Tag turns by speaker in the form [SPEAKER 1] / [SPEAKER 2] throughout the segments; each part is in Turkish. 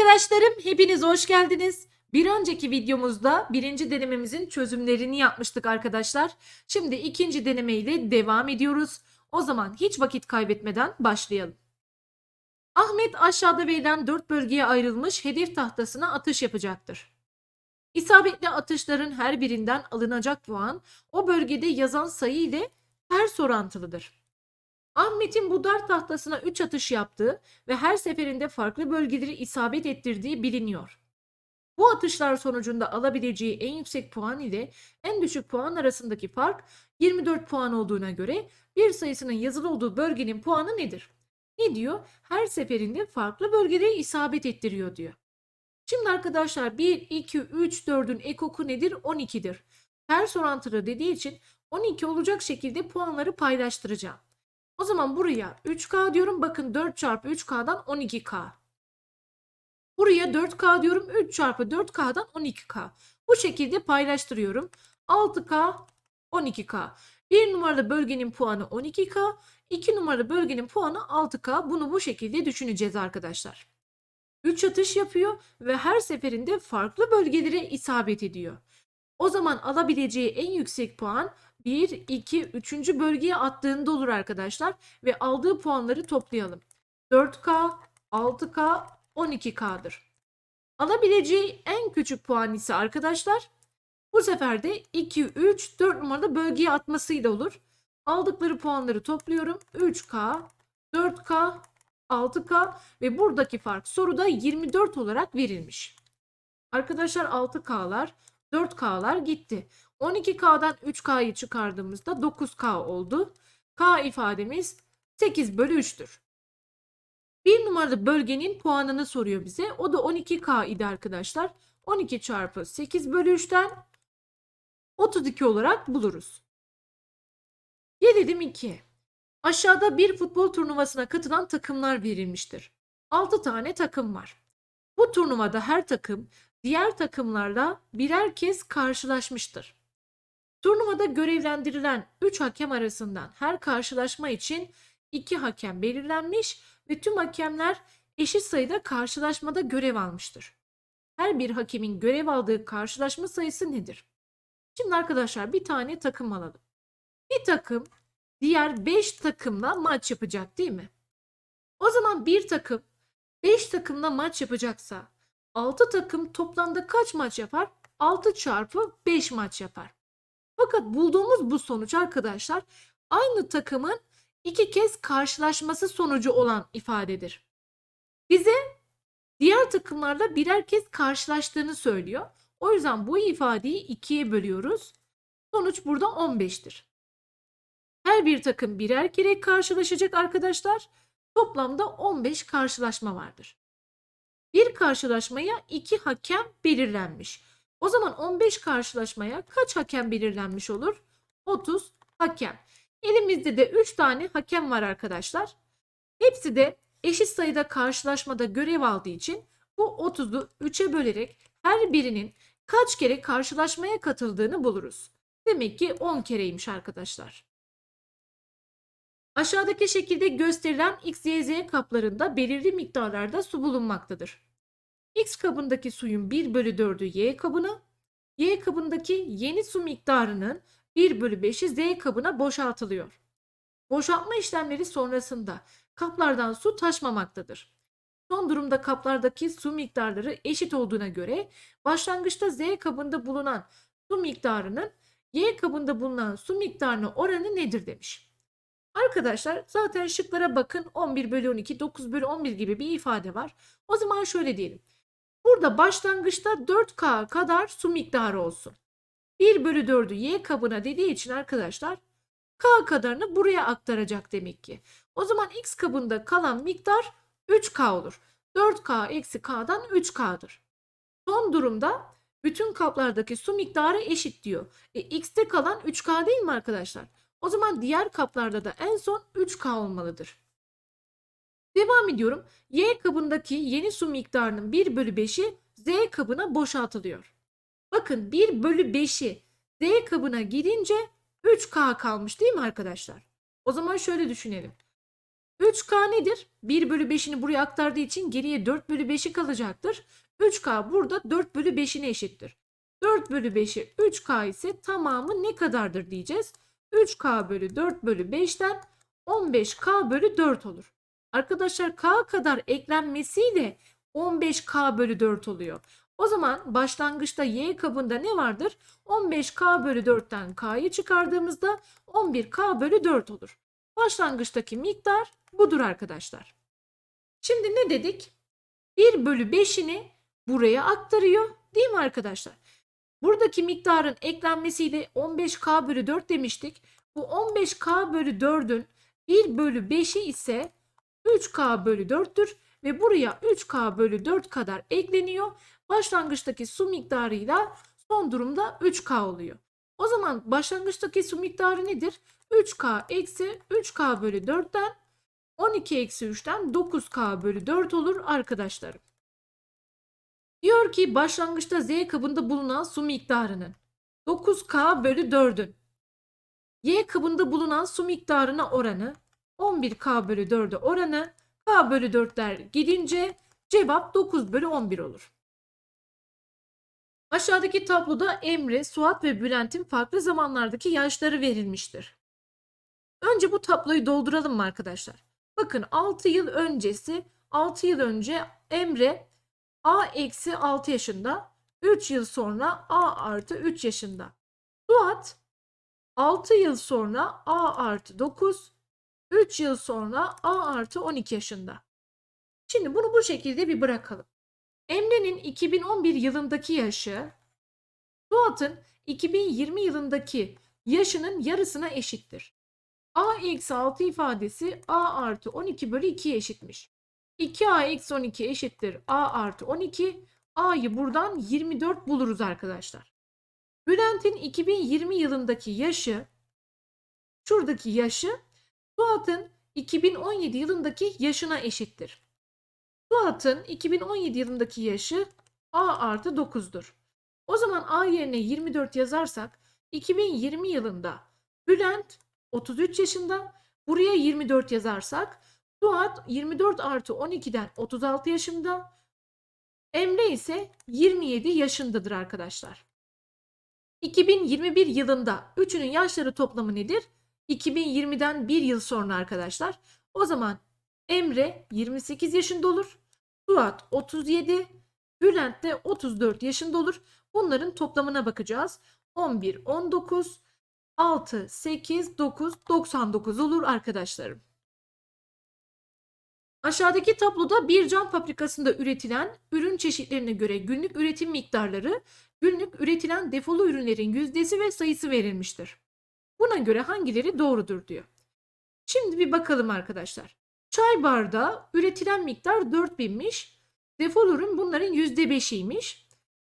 [SPEAKER 1] arkadaşlarım, hepiniz hoş geldiniz. Bir önceki videomuzda birinci denememizin çözümlerini yapmıştık arkadaşlar. Şimdi ikinci deneme ile devam ediyoruz. O zaman hiç vakit kaybetmeden başlayalım. Ahmet aşağıda verilen dört bölgeye ayrılmış hedef tahtasına atış yapacaktır. İsabetli atışların her birinden alınacak puan o bölgede yazan sayı ile ters orantılıdır. Ahmet'in bu dart tahtasına 3 atış yaptığı ve her seferinde farklı bölgeleri isabet ettirdiği biliniyor. Bu atışlar sonucunda alabileceği en yüksek puan ile en düşük puan arasındaki fark 24 puan olduğuna göre bir sayısının yazılı olduğu bölgenin puanı nedir? Ne diyor? Her seferinde farklı bölgeleri isabet ettiriyor diyor. Şimdi arkadaşlar 1, 2, 3, 4'ün ekoku nedir? 12'dir. Ters orantılı dediği için 12 olacak şekilde puanları paylaştıracağım. O zaman buraya 3K diyorum. Bakın 4 çarpı 3K'dan 12K. Buraya 4K diyorum. 3 çarpı 4K'dan 12K. Bu şekilde paylaştırıyorum. 6K, 12K. 1 numaralı bölgenin puanı 12K. 2 numaralı bölgenin puanı 6K. Bunu bu şekilde düşüneceğiz arkadaşlar. 3 atış yapıyor ve her seferinde farklı bölgelere isabet ediyor. O zaman alabileceği en yüksek puan 1, 2, 3. bölgeye attığında olur arkadaşlar. Ve aldığı puanları toplayalım. 4K, 6K, 12K'dır. Alabileceği en küçük puan ise arkadaşlar bu sefer de 2, 3, 4 numaralı bölgeye atmasıyla olur. Aldıkları puanları topluyorum. 3K, 4K, 6K ve buradaki fark soruda 24 olarak verilmiş. Arkadaşlar 6K'lar, 4K'lar gitti. 12K'dan 3K'yı çıkardığımızda 9K oldu. K ifademiz 8 bölü 3'tür. Bir numaralı bölgenin puanını soruyor bize. O da 12K idi arkadaşlar. 12 çarpı 8 bölü 3'ten 32 olarak buluruz. Gelelim 2. Aşağıda bir futbol turnuvasına katılan takımlar verilmiştir. 6 tane takım var. Bu turnuvada her takım diğer takımlarla birer kez karşılaşmıştır. Turnuvada görevlendirilen 3 hakem arasından her karşılaşma için 2 hakem belirlenmiş ve tüm hakemler eşit sayıda karşılaşmada görev almıştır. Her bir hakemin görev aldığı karşılaşma sayısı nedir? Şimdi arkadaşlar bir tane takım alalım. Bir takım diğer 5 takımla maç yapacak değil mi? O zaman bir takım 5 takımla maç yapacaksa 6 takım toplamda kaç maç yapar? 6 çarpı 5 maç yapar. Fakat bulduğumuz bu sonuç arkadaşlar aynı takımın iki kez karşılaşması sonucu olan ifadedir. Bize diğer takımlarla birer kez karşılaştığını söylüyor. O yüzden bu ifadeyi ikiye bölüyoruz. Sonuç burada 15'tir. Her bir takım birer kere karşılaşacak arkadaşlar. Toplamda 15 karşılaşma vardır. Bir karşılaşmaya iki hakem belirlenmiş. O zaman 15 karşılaşmaya kaç hakem belirlenmiş olur? 30 hakem. Elimizde de 3 tane hakem var arkadaşlar. Hepsi de eşit sayıda karşılaşmada görev aldığı için bu 30'u 3'e bölerek her birinin kaç kere karşılaşmaya katıldığını buluruz. Demek ki 10 kereymiş arkadaşlar. Aşağıdaki şekilde gösterilen X, Y, Z kaplarında belirli miktarlarda su bulunmaktadır. X kabındaki suyun 1 bölü 4'ü Y kabına, Y kabındaki yeni su miktarının 1 bölü 5'i Z kabına boşaltılıyor. Boşaltma işlemleri sonrasında kaplardan su taşmamaktadır. Son durumda kaplardaki su miktarları eşit olduğuna göre başlangıçta Z kabında bulunan su miktarının Y kabında bulunan su miktarına oranı nedir demiş. Arkadaşlar zaten şıklara bakın 11 bölü 12, 9 bölü 11 gibi bir ifade var. O zaman şöyle diyelim. Burada başlangıçta 4K kadar su miktarı olsun. 1 bölü 4'ü Y kabına dediği için arkadaşlar K kadarını buraya aktaracak demek ki. O zaman X kabında kalan miktar 3K olur. 4K eksi K'dan 3K'dır. Son durumda bütün kaplardaki su miktarı eşit diyor. E, X'te kalan 3K değil mi arkadaşlar? O zaman diğer kaplarda da en son 3K olmalıdır. Devam ediyorum. Y kabındaki yeni su miktarının 1 bölü 5'i Z kabına boşaltılıyor. Bakın 1 bölü 5'i Z kabına girince 3K kalmış değil mi arkadaşlar? O zaman şöyle düşünelim. 3K nedir? 1 bölü 5'ini buraya aktardığı için geriye 4 bölü 5'i kalacaktır. 3K burada 4 bölü 5'ine eşittir. 4 bölü 5'i 3K ise tamamı ne kadardır diyeceğiz. 3K bölü 4 bölü 5'ten 15K bölü 4 olur. Arkadaşlar K kadar eklenmesiyle 15K bölü 4 oluyor. O zaman başlangıçta Y kabında ne vardır? 15K bölü 4'ten K'yı çıkardığımızda 11K bölü 4 olur. Başlangıçtaki miktar budur arkadaşlar. Şimdi ne dedik? 1 bölü 5'ini buraya aktarıyor değil mi arkadaşlar? Buradaki miktarın eklenmesiyle 15K bölü 4 demiştik. Bu 15K bölü 4'ün 1 bölü 5'i ise 3K bölü 4'tür ve buraya 3K bölü 4 kadar ekleniyor. Başlangıçtaki su miktarıyla son durumda 3K oluyor. O zaman başlangıçtaki su miktarı nedir? 3K eksi 3K bölü 4'ten 12 eksi 3'ten 9K bölü 4 olur arkadaşlarım. Diyor ki başlangıçta Z kabında bulunan su miktarının 9K bölü 4'ün Y kabında bulunan su miktarına oranı 11K bölü 4'e oranı K bölü 4'ler gidince cevap 9 bölü 11 olur. Aşağıdaki tabloda Emre, Suat ve Bülent'in farklı zamanlardaki yaşları verilmiştir. Önce bu tabloyu dolduralım mı arkadaşlar? Bakın 6 yıl öncesi 6 yıl önce Emre A eksi 6 yaşında 3 yıl sonra A artı 3 yaşında. Suat 6 yıl sonra A artı 9 3 yıl sonra A artı 12 yaşında. Şimdi bunu bu şekilde bir bırakalım. Emre'nin 2011 yılındaki yaşı Suat'ın 2020 yılındaki yaşının yarısına eşittir. A eksi 6 ifadesi A artı 12 bölü 2'ye eşitmiş. 2A eksi 12 eşittir A artı 12. A'yı buradan 24 buluruz arkadaşlar. Bülent'in 2020 yılındaki yaşı şuradaki yaşı Suat'ın 2017 yılındaki yaşına eşittir. Suat'ın 2017 yılındaki yaşı A artı 9'dur. O zaman A yerine 24 yazarsak 2020 yılında Bülent 33 yaşında buraya 24 yazarsak Suat 24 artı 12'den 36 yaşında Emre ise 27 yaşındadır arkadaşlar. 2021 yılında üçünün yaşları toplamı nedir? 2020'den bir yıl sonra arkadaşlar. O zaman Emre 28 yaşında olur. Suat 37, Bülent de 34 yaşında olur. Bunların toplamına bakacağız. 11, 19, 6, 8, 9, 99 olur arkadaşlarım. Aşağıdaki tabloda bir cam fabrikasında üretilen ürün çeşitlerine göre günlük üretim miktarları, günlük üretilen defolu ürünlerin yüzdesi ve sayısı verilmiştir. Buna göre hangileri doğrudur diyor. Şimdi bir bakalım arkadaşlar. Çay bardağı üretilen miktar 4000'miş. Defol ürün bunların %5'iymiş.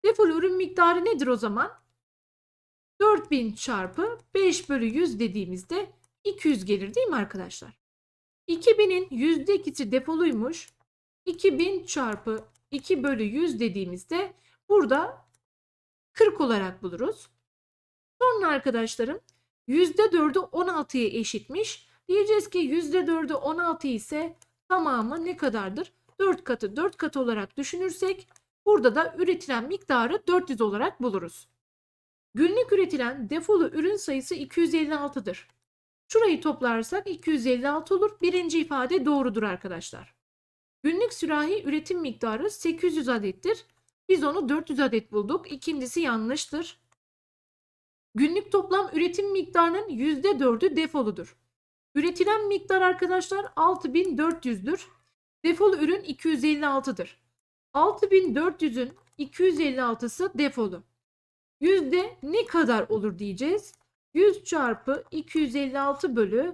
[SPEAKER 1] Defol ürün miktarı nedir o zaman? 4000 çarpı 5 bölü 100 dediğimizde 200 gelir değil mi arkadaşlar? 2000'in %2'si defoluymuş. 2000 çarpı 2 bölü 100 dediğimizde burada 40 olarak buluruz. Sonra arkadaşlarım %4'ü 16'ya eşitmiş. Diyeceğiz ki %4'ü 16 ise tamamı ne kadardır? 4 katı 4 katı olarak düşünürsek burada da üretilen miktarı 400 olarak buluruz. Günlük üretilen defolu ürün sayısı 256'dır. Şurayı toplarsak 256 olur. Birinci ifade doğrudur arkadaşlar. Günlük sürahi üretim miktarı 800 adettir. Biz onu 400 adet bulduk. İkincisi yanlıştır. Günlük toplam üretim miktarının %4'ü defoludur. Üretilen miktar arkadaşlar 6400'dür. Defolu ürün 256'dır. 6400'ün 256'sı defolu. Yüzde ne kadar olur diyeceğiz. 100 çarpı 256 bölü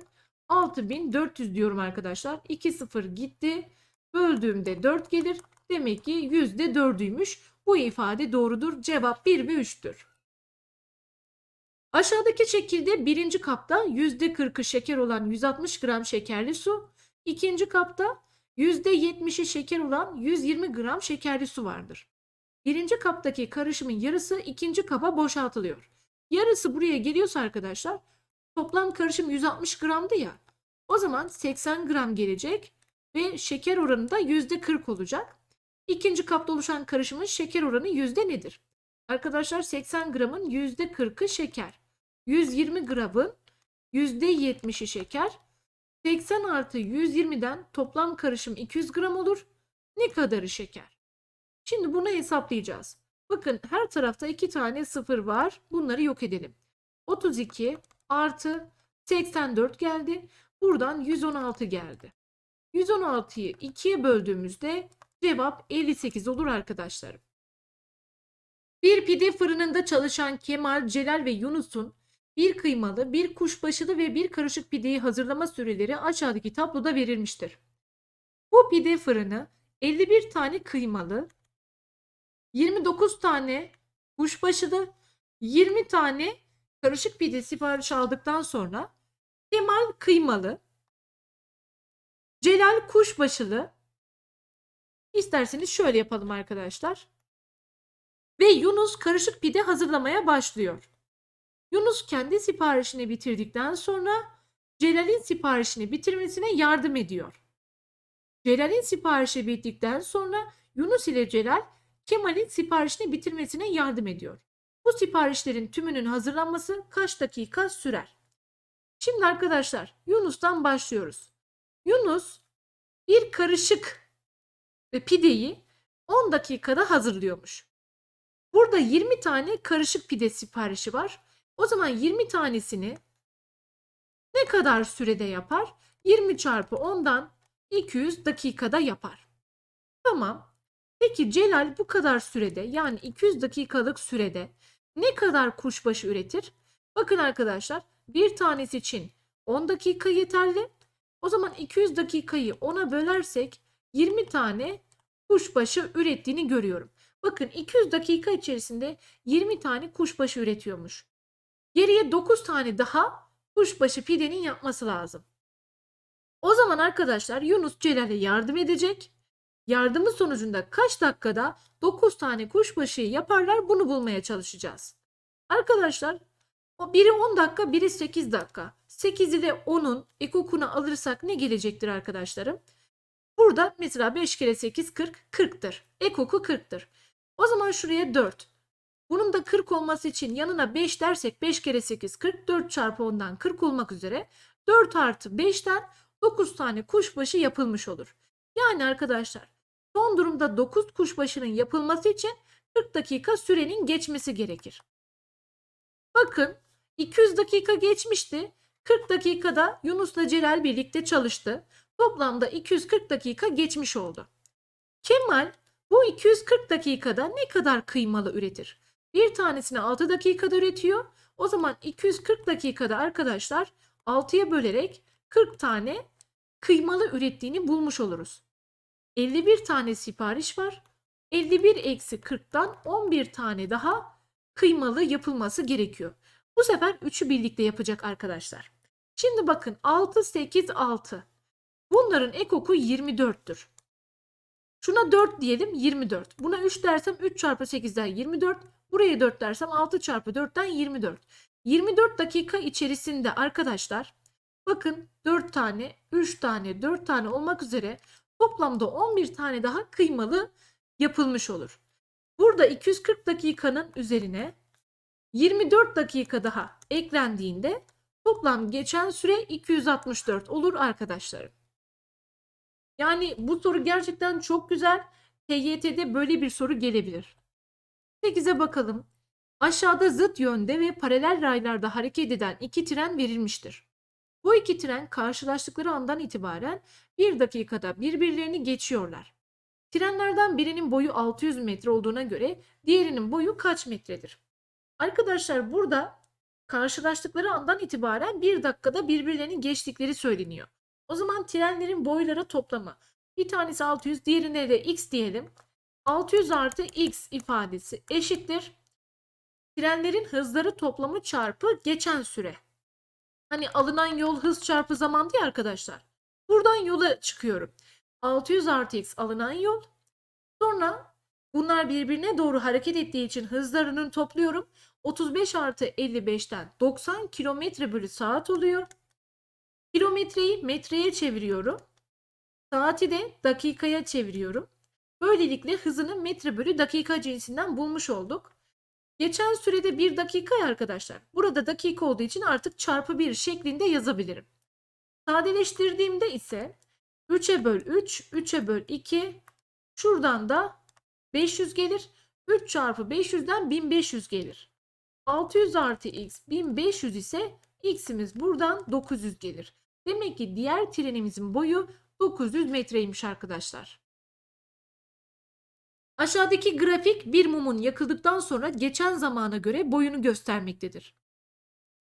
[SPEAKER 1] 6400 diyorum arkadaşlar. 2 sıfır gitti. Böldüğümde 4 gelir. Demek ki yüzde 4'üymüş. Bu ifade doğrudur. Cevap 1 ve 3'tür. Aşağıdaki şekilde birinci kapta %40'ı şeker olan 160 gram şekerli su, ikinci kapta %70'i şeker olan 120 gram şekerli su vardır. Birinci kaptaki karışımın yarısı ikinci kaba boşaltılıyor. Yarısı buraya geliyorsa arkadaşlar toplam karışım 160 gramdı ya. O zaman 80 gram gelecek ve şeker oranı da %40 olacak. İkinci kapta oluşan karışımın şeker oranı yüzde nedir? Arkadaşlar 80 gramın %40'ı şeker. 120 gramın %70'i şeker. 80 artı 120'den toplam karışım 200 gram olur. Ne kadarı şeker? Şimdi bunu hesaplayacağız. Bakın her tarafta iki tane sıfır var. Bunları yok edelim. 32 artı 84 geldi. Buradan 116 geldi. 116'yı 2'ye böldüğümüzde cevap 58 olur arkadaşlarım. Bir pide fırınında çalışan Kemal, Celal ve Yunus'un bir kıymalı, bir kuşbaşılı ve bir karışık pideyi hazırlama süreleri aşağıdaki tabloda verilmiştir. Bu pide fırını 51 tane kıymalı, 29 tane kuşbaşılı, 20 tane karışık pide sipariş aldıktan sonra Kemal kıymalı, Celal kuşbaşılı, isterseniz şöyle yapalım arkadaşlar. Ve Yunus karışık pide hazırlamaya başlıyor. Yunus kendi siparişini bitirdikten sonra Celal'in siparişini bitirmesine yardım ediyor. Celal'in siparişi bittikten sonra Yunus ile Celal Kemal'in siparişini bitirmesine yardım ediyor. Bu siparişlerin tümünün hazırlanması kaç dakika sürer? Şimdi arkadaşlar Yunus'tan başlıyoruz. Yunus bir karışık pideyi 10 dakikada hazırlıyormuş. Burada 20 tane karışık pide siparişi var. O zaman 20 tanesini ne kadar sürede yapar? 20 çarpı 10'dan 200 dakikada yapar. Tamam. Peki Celal bu kadar sürede yani 200 dakikalık sürede ne kadar kuşbaşı üretir? Bakın arkadaşlar bir tanesi için 10 dakika yeterli. O zaman 200 dakikayı 10'a bölersek 20 tane kuşbaşı ürettiğini görüyorum. Bakın 200 dakika içerisinde 20 tane kuşbaşı üretiyormuş. Geriye 9 tane daha kuşbaşı pidenin yapması lazım. O zaman arkadaşlar Yunus Celal'e yardım edecek. Yardımı sonucunda kaç dakikada 9 tane kuşbaşıyı yaparlar bunu bulmaya çalışacağız. Arkadaşlar o biri 10 dakika biri 8 dakika. 8 ile 10'un ekokunu alırsak ne gelecektir arkadaşlarım? Burada mesela 5 kere 8 40 40'tır. Ekoku 40'tır. O zaman şuraya 4. Bunun da 40 olması için yanına 5 dersek 5 kere 8 40 4 çarpı 10'dan 40 olmak üzere 4 artı 5'ten 9 tane kuşbaşı yapılmış olur. Yani arkadaşlar son durumda 9 kuşbaşının yapılması için 40 dakika sürenin geçmesi gerekir. Bakın 200 dakika geçmişti. 40 dakikada Yunus'la Celal birlikte çalıştı. Toplamda 240 dakika geçmiş oldu. Kemal bu 240 dakikada ne kadar kıymalı üretir? Bir tanesini 6 dakikada üretiyor. O zaman 240 dakikada arkadaşlar 6'ya bölerek 40 tane kıymalı ürettiğini bulmuş oluruz. 51 tane sipariş var. 51 eksi 40'tan 11 tane daha kıymalı yapılması gerekiyor. Bu sefer 3'ü birlikte yapacak arkadaşlar. Şimdi bakın 6, 8, 6. Bunların ekoku 24'tür. Şuna 4 diyelim 24. Buna 3 dersem 3 çarpı 8'den 24. Buraya 4 dersem 6 çarpı 4'ten 24. 24 dakika içerisinde arkadaşlar bakın 4 tane, 3 tane, 4 tane olmak üzere toplamda 11 tane daha kıymalı yapılmış olur. Burada 240 dakikanın üzerine 24 dakika daha eklendiğinde toplam geçen süre 264 olur arkadaşlarım. Yani bu soru gerçekten çok güzel. TYT'de böyle bir soru gelebilir. 8'e bakalım. Aşağıda zıt yönde ve paralel raylarda hareket eden iki tren verilmiştir. Bu iki tren karşılaştıkları andan itibaren bir dakikada birbirlerini geçiyorlar. Trenlerden birinin boyu 600 metre olduğuna göre diğerinin boyu kaç metredir? Arkadaşlar burada karşılaştıkları andan itibaren bir dakikada birbirlerini geçtikleri söyleniyor. O zaman trenlerin boyları toplamı. Bir tanesi 600, diğerine de x diyelim. 600 artı x ifadesi eşittir. Trenlerin hızları toplamı çarpı geçen süre. Hani alınan yol hız çarpı zaman diye arkadaşlar. Buradan yola çıkıyorum. 600 artı x alınan yol. Sonra bunlar birbirine doğru hareket ettiği için hızlarını topluyorum. 35 artı 55'ten 90 kilometre bölü saat oluyor. Kilometreyi metreye çeviriyorum. Saati de dakikaya çeviriyorum. Böylelikle hızını metre bölü dakika cinsinden bulmuş olduk. Geçen sürede 1 dakika arkadaşlar. Burada dakika olduğu için artık çarpı 1 şeklinde yazabilirim. Sadeleştirdiğimde ise 3'e böl 3, 3'e böl 2. Şuradan da 500 gelir. 3 çarpı 500'den 1500 gelir. 600 artı x 1500 ise x'imiz buradan 900 gelir. Demek ki diğer trenimizin boyu 900 metreymiş arkadaşlar. Aşağıdaki grafik bir mumun yakıldıktan sonra geçen zamana göre boyunu göstermektedir.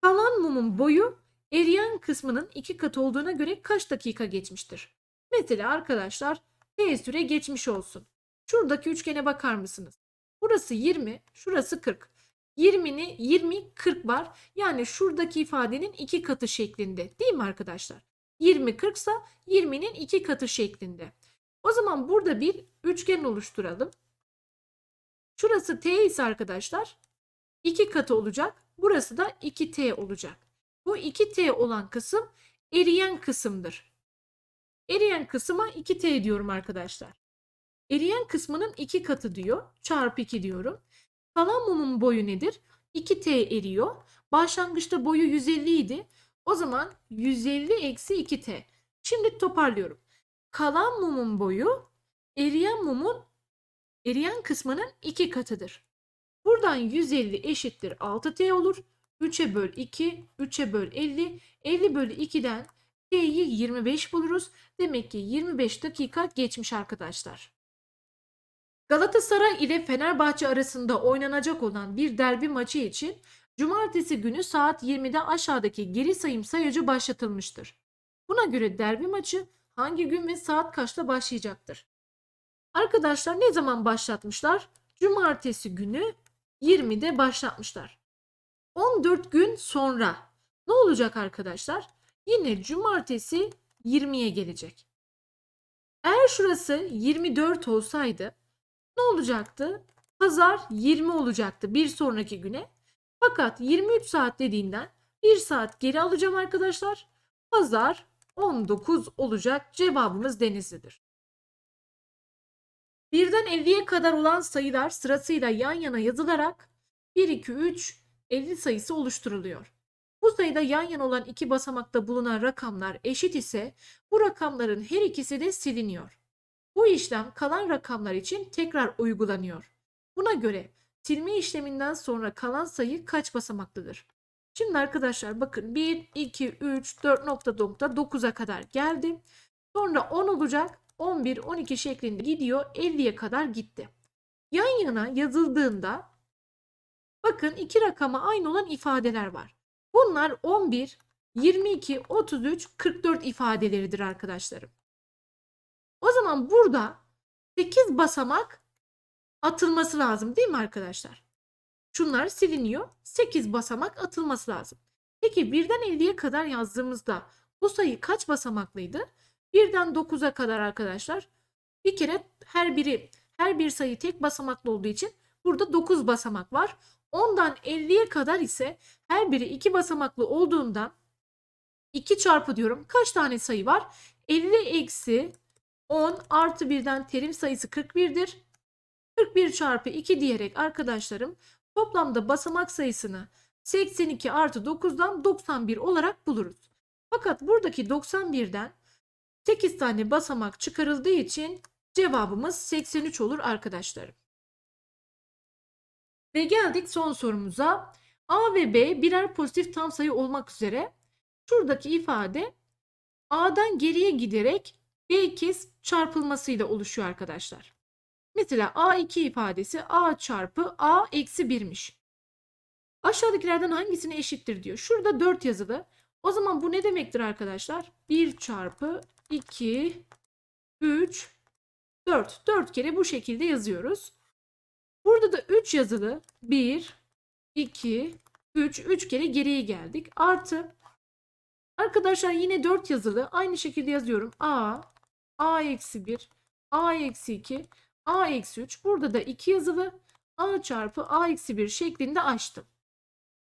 [SPEAKER 1] Kalan mumun boyu eriyen kısmının iki katı olduğuna göre kaç dakika geçmiştir? Mesela arkadaşlar T süre geçmiş olsun. Şuradaki üçgene bakar mısınız? Burası 20, şurası 40. 20'ni 20 40 var. Yani şuradaki ifadenin iki katı şeklinde. Değil mi arkadaşlar? 20 40 ise 20'nin iki katı şeklinde. O zaman burada bir üçgen oluşturalım. Şurası t ise arkadaşlar 2 katı olacak. Burası da 2t olacak. Bu 2t olan kısım eriyen kısımdır. Eriyen kısma 2t diyorum arkadaşlar. Eriyen kısmının 2 katı diyor. Çarpı 2 diyorum. Kalan mumun boyu nedir? 2t eriyor. Başlangıçta boyu 150 idi. O zaman 150 eksi 2t. Şimdi toparlıyorum. Kalan mumun boyu eriyen mumun eriyen kısmının 2 katıdır. Buradan 150 eşittir 6t olur. 3'e böl 2, 3'e böl 50. 50 bölü 2'den t'yi 25 buluruz. Demek ki 25 dakika geçmiş arkadaşlar. Galatasaray ile Fenerbahçe arasında oynanacak olan bir derbi maçı için cumartesi günü saat 20'de aşağıdaki geri sayım sayacı başlatılmıştır. Buna göre derbi maçı hangi gün ve saat kaçta başlayacaktır? Arkadaşlar ne zaman başlatmışlar? Cumartesi günü 20'de başlatmışlar. 14 gün sonra ne olacak arkadaşlar? Yine cumartesi 20'ye gelecek. Eğer şurası 24 olsaydı ne olacaktı? Pazar 20 olacaktı bir sonraki güne. Fakat 23 saat dediğinden 1 saat geri alacağım arkadaşlar. Pazar 19 olacak. Cevabımız Denizli'dir. Birden 50'ye kadar olan sayılar sırasıyla yan yana yazılarak 1, 2, 3, 50 sayısı oluşturuluyor. Bu sayıda yan yana olan iki basamakta bulunan rakamlar eşit ise bu rakamların her ikisi de siliniyor. Bu işlem kalan rakamlar için tekrar uygulanıyor. Buna göre silme işleminden sonra kalan sayı kaç basamaklıdır? Şimdi arkadaşlar bakın 1, 2, 3, 4 nokta nokta 9'a kadar geldi. Sonra 10 olacak. 11, 12 şeklinde gidiyor. 50'ye kadar gitti. Yan yana yazıldığında bakın iki rakama aynı olan ifadeler var. Bunlar 11, 22, 33, 44 ifadeleridir arkadaşlarım. O zaman burada 8 basamak atılması lazım değil mi arkadaşlar? Şunlar siliniyor. 8 basamak atılması lazım. Peki birden 50'ye kadar yazdığımızda bu sayı kaç basamaklıydı? Birden 9'a kadar arkadaşlar. Bir kere her biri her bir sayı tek basamaklı olduğu için burada 9 basamak var. 10'dan 50'ye kadar ise her biri 2 basamaklı olduğundan 2 çarpı diyorum. Kaç tane sayı var? 50 eksi 10 artı 1'den terim sayısı 41'dir. 41 çarpı 2 diyerek arkadaşlarım toplamda basamak sayısını 82 artı 9'dan 91 olarak buluruz. Fakat buradaki 91'den 8 tane basamak çıkarıldığı için cevabımız 83 olur arkadaşlarım. Ve geldik son sorumuza. A ve B birer pozitif tam sayı olmak üzere şuradaki ifade A'dan geriye giderek B kez çarpılmasıyla oluşuyor arkadaşlar. Mesela A2 ifadesi A çarpı A eksi 1'miş. Aşağıdakilerden hangisine eşittir diyor. Şurada 4 yazılı. O zaman bu ne demektir arkadaşlar? 1 çarpı 2, 3, 4. 4 kere bu şekilde yazıyoruz. Burada da 3 yazılı. 1, 2, 3. 3 kere geriye geldik. Artı. Arkadaşlar yine 4 yazılı. Aynı şekilde yazıyorum. A, A eksi 1, A eksi 2, A eksi 3. Burada da 2 yazılı. A çarpı A eksi 1 şeklinde açtım.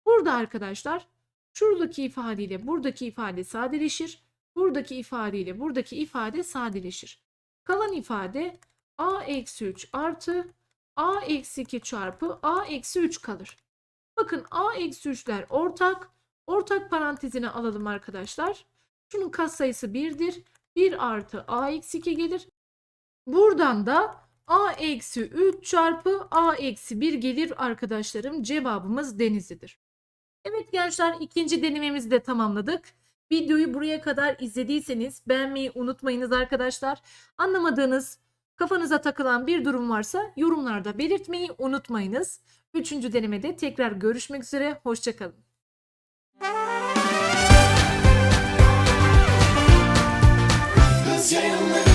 [SPEAKER 1] Burada arkadaşlar şuradaki ifadeyle buradaki ifade sadeleşir. buradaki ifade ile buradaki ifade sadeleşir. Kalan ifade a eksi 3 artı a eksi 2 çarpı a eksi 3 kalır. Bakın a eksi 3'ler ortak. Ortak parantezine alalım arkadaşlar. Şunun katsayısı 1'dir. 1 artı a eksi 2 gelir. Buradan da a eksi 3 çarpı a eksi 1 gelir arkadaşlarım. Cevabımız Denizli'dir. Evet gençler ikinci denememizi de tamamladık. Videoyu buraya kadar izlediyseniz beğenmeyi unutmayınız arkadaşlar. Anlamadığınız, kafanıza takılan bir durum varsa yorumlarda belirtmeyi unutmayınız. Üçüncü denemede tekrar görüşmek üzere. Hoşçakalın.
[SPEAKER 2] Cause